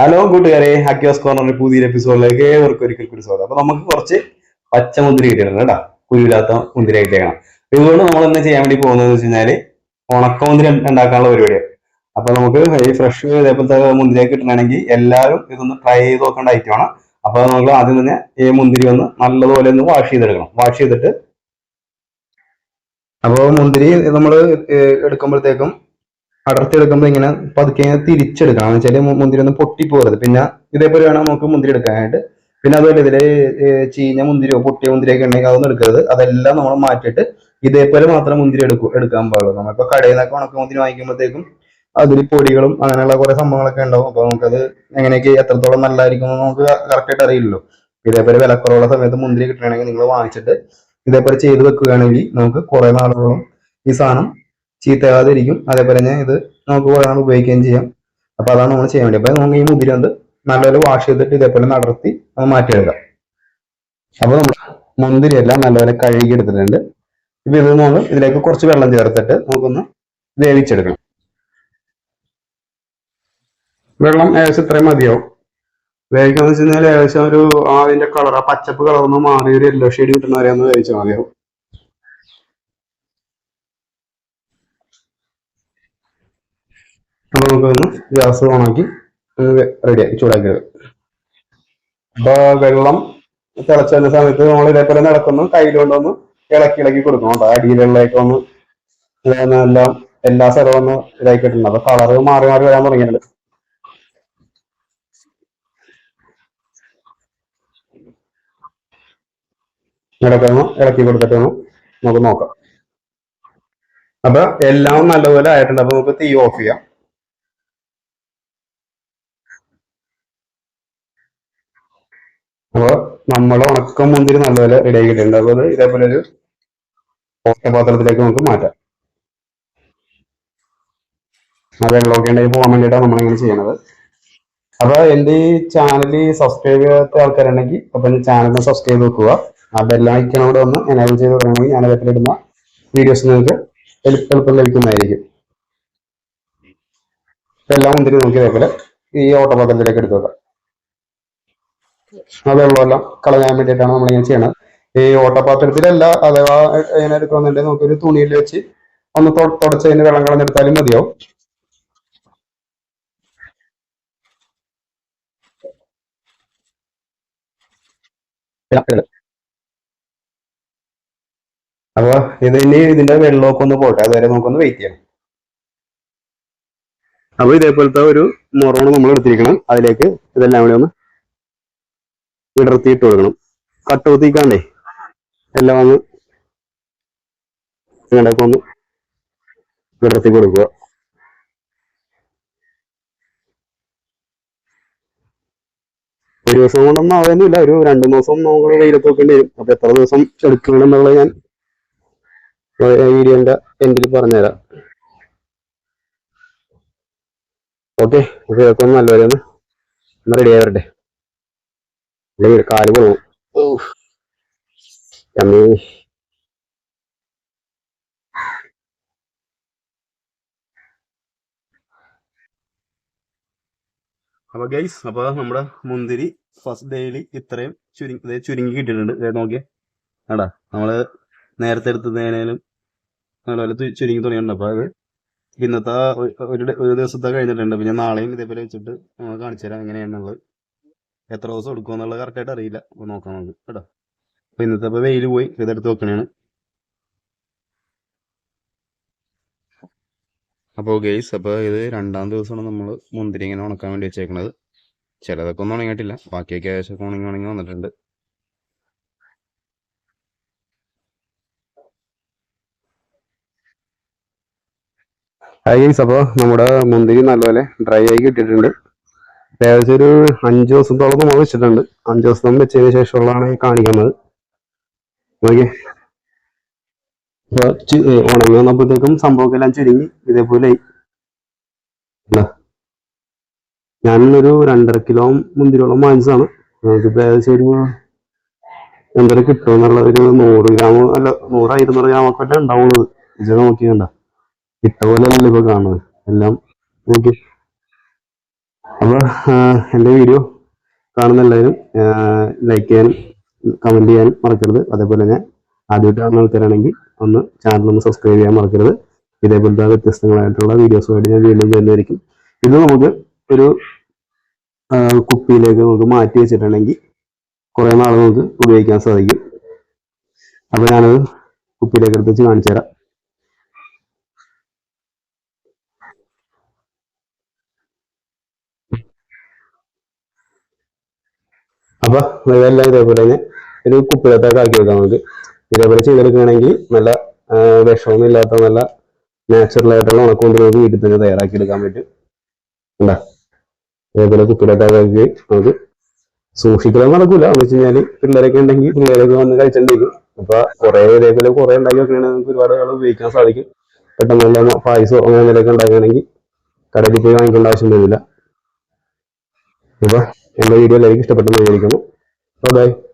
Hello കൂട്ടുകാരെ. ഹക്കിയോസ് കോർണറിന്റെ പുതിയൊരു എപ്പിസോഡിലേക്ക് ഏവർക്കും ഒരിക്കൽ കൂടി സ്വാഗതം. അപ്പൊ നമുക്ക് കുറച്ച് പച്ചമുന്തിരി കിട്ടിയിട്ടുണ്ട് കേട്ടോ. കുരുവില്ലാത്ത മുന്തിരി കിട്ടിയേക്കണം ഇതുകൊണ്ട് നമ്മൾ ഇന്ന് ചെയ്യാൻ വേണ്ടി പോകുന്നത് വെച്ച് കഴിഞ്ഞാൽ ഉണക്കമുന്തിരി ഉണ്ടാക്കാനുള്ള പരിപാടിയാണ്. അപ്പൊ നമുക്ക് ഈ ഫ്രഷ് ഇതേപോലത്തെ മുന്തിരി കിട്ടണമെങ്കിൽ എല്ലാവരും ഇതൊന്ന് ട്രൈ ചെയ്ത് നോക്കേണ്ട ആണ്. അപ്പൊ നമ്മൾ ആദ്യം തന്നെ ഈ മുന്തിരി ഒന്ന് നല്ലതുപോലെ ഒന്ന് വാഷ് ചെയ്തെടുക്കണം. വാഷ് ചെയ്തിട്ട് അപ്പോൾ മുന്തിരി നമ്മൾ എടുക്കുമ്പോഴത്തേക്കും അടർത്തി എടുക്കുമ്പോൾ ഇങ്ങനെ പതുക്കെ തിരിച്ചെടുക്കണം. എന്ന് വെച്ചാൽ മുന്തിരി ഒന്ന് പൊട്ടിപ്പോകരുത്. പിന്നെ ഇതേപോലെ വേണം നമുക്ക് മുന്തിരി എടുക്കാനായിട്ട്. പിന്നെ അതുപോലെ ഇതിൽ ചീഞ്ഞ മുന്തിരിയോ പൊട്ടിയ മുന്തിരിയോ ഒക്കെ ഉണ്ടെങ്കിൽ അതൊന്നും എടുക്കരുത്. അതെല്ലാം നമ്മൾ മാറ്റിയിട്ട് ഇതേപോലെ മാത്രം മുന്തിരി എടുക്കൂ എടുക്കാൻ പാടുള്ളൂ. നമ്മളിപ്പോൾ കടയിൽ നിന്നൊക്കെ ഉണക്ക മുന്തിരി വാങ്ങിക്കുമ്പോഴത്തേക്കും അതിൽ പൊടികളും അങ്ങനെയുള്ള കുറേ സംഭവങ്ങളൊക്കെ ഉണ്ടാവും. അപ്പൊ നമുക്കത് എങ്ങനെയൊക്കെ എത്രത്തോളം നല്ലതായിരിക്കും എന്ന് നമുക്ക് കറക്റ്റായിട്ട് അറിയില്ലല്ലോ. ഇതേപോലെ വിലക്കുറവുള്ള സമയത്ത് മുന്തിരി കിട്ടണമെങ്കിൽ നിങ്ങൾ വാങ്ങിച്ചിട്ട് ഇതേപോലെ ചെയ്ത് വെക്കുകയാണെങ്കിൽ നമുക്ക് കുറേ നാളുകളും ഈ സാധനം ചീത്തയാകാതിരിക്കും. അതേപോലെ തന്നെ ഇത് നമുക്ക് കുറേ ഉപയോഗിക്കുകയും ചെയ്യാം. അപ്പൊ അതാണ് നമ്മൾ ചെയ്യാൻ വേണ്ടി. അപ്പൊ നമുക്ക് ഈ മുതിര വന്ന് നല്ലപോലെ വാഷ് ചെയ്തിട്ട് ഇതേപോലെ നടത്തി നമ്മൾ മാറ്റിയെടുക്കാം. അപ്പൊ നമ്മൾ മുന്തിരി എല്ലാം നല്ലപോലെ കഴുകി എടുത്തിട്ടുണ്ട് ഇപ്പൊ ഇത് നമ്മൾ ഇതിലേക്ക് കുറച്ച് വെള്ളം ചേർത്തിട്ട് നമുക്കൊന്ന് വേവിച്ചെടുക്കണം. വെള്ളം ഏകദേശം ഇത്രയും മതിയാവും. വേവിക്കാന്ന് വെച്ച് കഴിഞ്ഞാൽ ഏകദേശം ഒരു അതിന്റെ കളർ ആ പച്ചപ്പ് കളർന്ന് മാറി ഒരു യെല്ലോ ഷെയ്ഡ് കിട്ടുന്ന വരെ ഒന്ന് വേവിച്ചാൽ മതിയാവും. അപ്പൊ നമുക്കൊന്ന് ഗ്യാസ് ഓണാക്കി റെഡിയാക്കി ചൂടാക്കി എടുക്കാം അപ്പൊ വെള്ളം തിളച്ച് സമയത്ത് നമ്മൾ ഇതേപോലെ നടക്കുന്നു. കയ്യിൽ ഒന്ന് ഇളക്കി ഇളക്കി കൊടുക്കണം കേട്ടോ. അടിയിലുള്ളതൊക്കെ ഒന്ന് എല്ലാം എല്ലാ സ്ഥലവും ഒന്ന് ഇതായി കിട്ടുന്നുണ്ട് അപ്പൊ കളറ് മാറി മാറി വരാൻ തുടങ്ങിയിട്ടുണ്ട്. ഇടക്കൊന്ന് ഇളക്കി കൊടുത്തിട്ട് ഒന്ന് നമുക്ക് നോക്കാം. അപ്പൊ എല്ലാം നല്ലപോലെ ആയിട്ടുണ്ട്. അപ്പൊ നമുക്ക് തീ ഓഫ് ചെയ്യാം. അപ്പൊ നമ്മൾ ഉണക്കം മുന്തിരി നല്ലപോലെ റെഡി ആക്കിയിട്ടുണ്ട് അപ്പൊ അത് ഇതേപോലെ ഒരു പാത്രത്തിലേക്ക് നമുക്ക് മാറ്റാം. ആ വെള്ളമൊക്കെ ഉണ്ടെങ്കിൽ പോകാൻ വേണ്ടിയിട്ടാണ് നമ്മളിങ്ങനെ ചെയ്യണത്. അപ്പൊ എന്റെ ഈ ചാനൽ സബ്സ്ക്രൈബ് ചെയ്യാത്ത ആൾക്കാരുണ്ടെങ്കിൽ അപ്പൊ ചാനലിന് സബ്സ്ക്രൈബ് വെക്കുക. ആ ബെല്ലൈക്കണം കൂടെ ഒന്ന് എനേബിൾ ചെയ്ത് തുടങ്ങണമെങ്കിൽ ഞാൻ അതിലിടുന്ന വീഡിയോസ് നിങ്ങൾക്ക് എളുപ്പ ലഭിക്കുന്നതായിരിക്കും. എല്ലാം മുന്തിരി നോക്കി ഇതേപോലെ ഈ ഓട്ടപാത്രത്തിലേക്ക് എടുത്തു വെക്കാം. ആ വെള്ളമെല്ലാം കളയാൻ വേണ്ടിയിട്ടാണ് നമ്മളിങ്ങനെ ചെയ്യണത്. ഈ ഓട്ടപാത്രത്തിലല്ല അഥവാ ഇങ്ങനെ എടുക്കുന്നുണ്ടെങ്കിൽ നമുക്കൊരു തുണിയിൽ വെച്ച് ഒന്ന് തുടച്ച് തുടച്ചതിന് വെള്ളം കളഞ്ഞെടുത്താലും മതിയാവും. അപ്പൊ ഇത് ഇനി ഇതിന്റെ വെള്ളമൊക്കെ ഒന്ന് പോട്ടെ അതുവരെ നമുക്കൊന്ന് വെയിറ്റ് ചെയ്യണം. അപ്പൊ ഇതേപോലത്തെ ഒരു മുറോണ് നമ്മൾ എടുത്തിരിക്കണം അതിലേക്ക് ഇതെല്ലാം കൂടി ഒന്ന് വിടർത്തിയിട്ട് കൊടുക്കണം. കട്ട് കട്ടുകുത്തിക്കാണ്ടേ എല്ലാം ഒന്ന് ഇങ്ങനെയൊക്കെ ഒന്ന് വിടർത്തി കൊടുക്കുക. ഒരു ദിവസം കൊണ്ടൊന്നും ആവുന്നില്ല ഒരു രണ്ടു മാസം നമ്മൾ വെയിലത്ത് വെക്കേണ്ടി വരും. അപ്പൊ എത്ര ദിവസം എടുക്കണം എന്നുള്ളത് ഞാൻ വീഡിയോന്റെ എൻഡിൽ പറഞ്ഞുതരാം. ഓക്കെ ഇതൊക്കെ ഒന്ന് നല്ലപോലെ ഒന്ന് ഒന്ന് റെഡി ആയി വരട്ടെ. അല്ലെങ്കിൽ കാൽ പോകും അമ്മേ അപ്പൊ ഗൈസ് അപ്പൊ നമ്മുടെ മുന്തിരി ഫസ്റ്റ് ഡേയിൽ ഇത്രയും ചുരുങ്ങി ചുരുങ്ങി കിട്ടിയിട്ടുണ്ട്. നോക്കിയേ. ആടാ നമ്മൾ നേരത്തെ എടുത്തതിനേലും നല്ലപോലെ ചുരുങ്ങി തുടങ്ങിയിട്ടുണ്ട്. അപ്പൊ അത് ഇന്നത്തെ ഒരു ഒരു ഒരു ദിവസത്തെ കഴിഞ്ഞിട്ടുണ്ട്. പിന്നെ നാളെയും ഇതേപോലെ വെച്ചിട്ട് നമ്മൾ കാണിച്ചു തരാം എങ്ങനെയാണുള്ളത് എത്ര ദിവസം എടുക്കും എന്നുള്ളത് കറക്റ്റ് ആയിട്ട് അറിയില്ല. അപ്പോൾ നോക്കാം നമുക്ക് കേട്ടോ. അപ്പൊ ഇന്നത്തെ ഇപ്പൊ വെയിൽ പോയി. ഇതെടുത്ത് വെക്കണേണ്. അപ്പോൾ ഗെയ്സ് അപ്പോൾ ഇത് രണ്ടാം ദിവസമാണ് നമ്മൾ മുന്തിരി ഇങ്ങനെ ഉണക്കാൻ വേണ്ടി വെച്ചേക്കണത്. ചിലതൊക്കെ ഒന്നും ഉണങ്ങിയിട്ടില്ല. ബാക്കിയൊക്കെ ഏകദേശം ഉണങ്ങി ഉണങ്ങി വന്നിട്ടുണ്ട്. ഗെയ്സ് അപ്പോൾ നമ്മുടെ മുന്തിരി നല്ലപോലെ ഡ്രൈ ആയി കിട്ടിയിട്ടുണ്ട്. ഏകദേശം ഒരു അഞ്ച് ദിവസത്തോളം നമ്മൾ വെച്ചിട്ടുണ്ട്. അഞ്ച് ദിവസം വെച്ചതിന് ശേഷമുള്ളതാണ് കാണിക്കുന്നത്. ഓക്കെ ഉണങ്ങി വന്നപ്പോഴത്തേക്കും സംഭവമൊക്കെല്ലാം ചുരുങ്ങി. ഇതേപോലെ. ഞാനൊരു രണ്ടര കിലോ മുന്തിരിയോളം വാങ്ങിച്ചതാണ്. നമുക്കിപ്പോൾ ഏകദേശം ഒരു എന്തര കിട്ടും എന്നുള്ള ഒരു നൂറ് ഗ്രാം അല്ല നൂറ് ഇരുന്നൂറ് ഗ്രാമൊക്കെ ഉണ്ടാവുള്ളത് ഇത് നോക്കിയണ്ട ഇട്ട പോലെ അല്ലല്ലോ ഇപ്പൊ കാണുന്നത്. എല്ലാം നോക്കി. അപ്പോൾ എന്റെ വീഡിയോ കാണുന്ന എല്ലാവരും ലൈക്ക് ചെയ്യാനും കമന്റ് ചെയ്യാനും മറക്കരുത്. അതേപോലെ തന്നെ ആദ്യമായിട്ട് കാണുന്ന ആൾക്കാരാണെങ്കിൽ ഒന്ന് ചാനൽ ഒന്ന് സബ്സ്ക്രൈബ് ചെയ്യാൻ മറക്കരുത്. ഇതേപോലത്തെ വ്യത്യസ്തങ്ങളായിട്ടുള്ള വീഡിയോസുമായിട്ട് ഞാൻ വീണ്ടും വരുന്നതായിരിക്കും. ഇത് നമുക്ക് ഒരു കുപ്പിയിലേക്ക് നമുക്ക് മാറ്റി വെച്ചിട്ടുണ്ടെങ്കിൽ കുറേ നാൾ നമുക്ക് ഉപയോഗിക്കാൻ സാധിക്കും. അപ്പോൾ ഞാനത് കുപ്പിയിലേക്ക് എടുത്ത് വെച്ച് കാണിച്ചു തരാം അപ്പൊ ഇതെല്ലാം ഇതേപോലെ തന്നെ ഒരു കുപ്പിളത്തേക്ക് ആക്കി വെക്കാം നമുക്ക്. ഇതേപോലെ ചെയ്തെടുക്കുകയാണെങ്കിൽ നല്ല വിഷമൊന്നും ഇല്ലാത്ത നല്ല നാച്ചുറൽ ആയിട്ടുള്ള ഉണക്കൊണ്ട് നമുക്ക് വീട്ടിൽ തന്നെ തയ്യാറാക്കി എടുക്കാൻ പറ്റും. ഉണ്ടാ ഇതേപോലെ കുപ്പിളത്തേക്ക് ആക്കി നമുക്ക് സൂക്ഷിക്കലൊന്നും നടക്കൂല. എന്ന് വെച്ച് കഴിഞ്ഞാൽ പിള്ളേരൊക്കെ ഉണ്ടെങ്കിൽ പിള്ളേരൊക്കെ വന്ന് കഴിച്ചിട്ടുണ്ടെങ്കിൽ അപ്പൊ കുറെ ഇതേപോലെ കുറെ ഉണ്ടാക്കി വെക്കണമെങ്കിൽ നമുക്ക് ഒരുപാട് വെള്ളം ഉപയോഗിക്കാൻ സാധിക്കും. പെട്ടെന്ന് നല്ല പായസോ അങ്ങനെ എന്തെങ്കിലുമൊക്കെ ഉണ്ടാക്കുകയാണെങ്കിൽ കടയിൽ പോയി വാങ്ങിക്കേണ്ട ആവശ്യം വരില്ല. അപ്പൊ എന്റെ വീഡിയോ എല്ലാവർക്കും ഇഷ്ടപ്പെട്ടെന്ന് വിചാരിക്കുന്നു. Bye bye.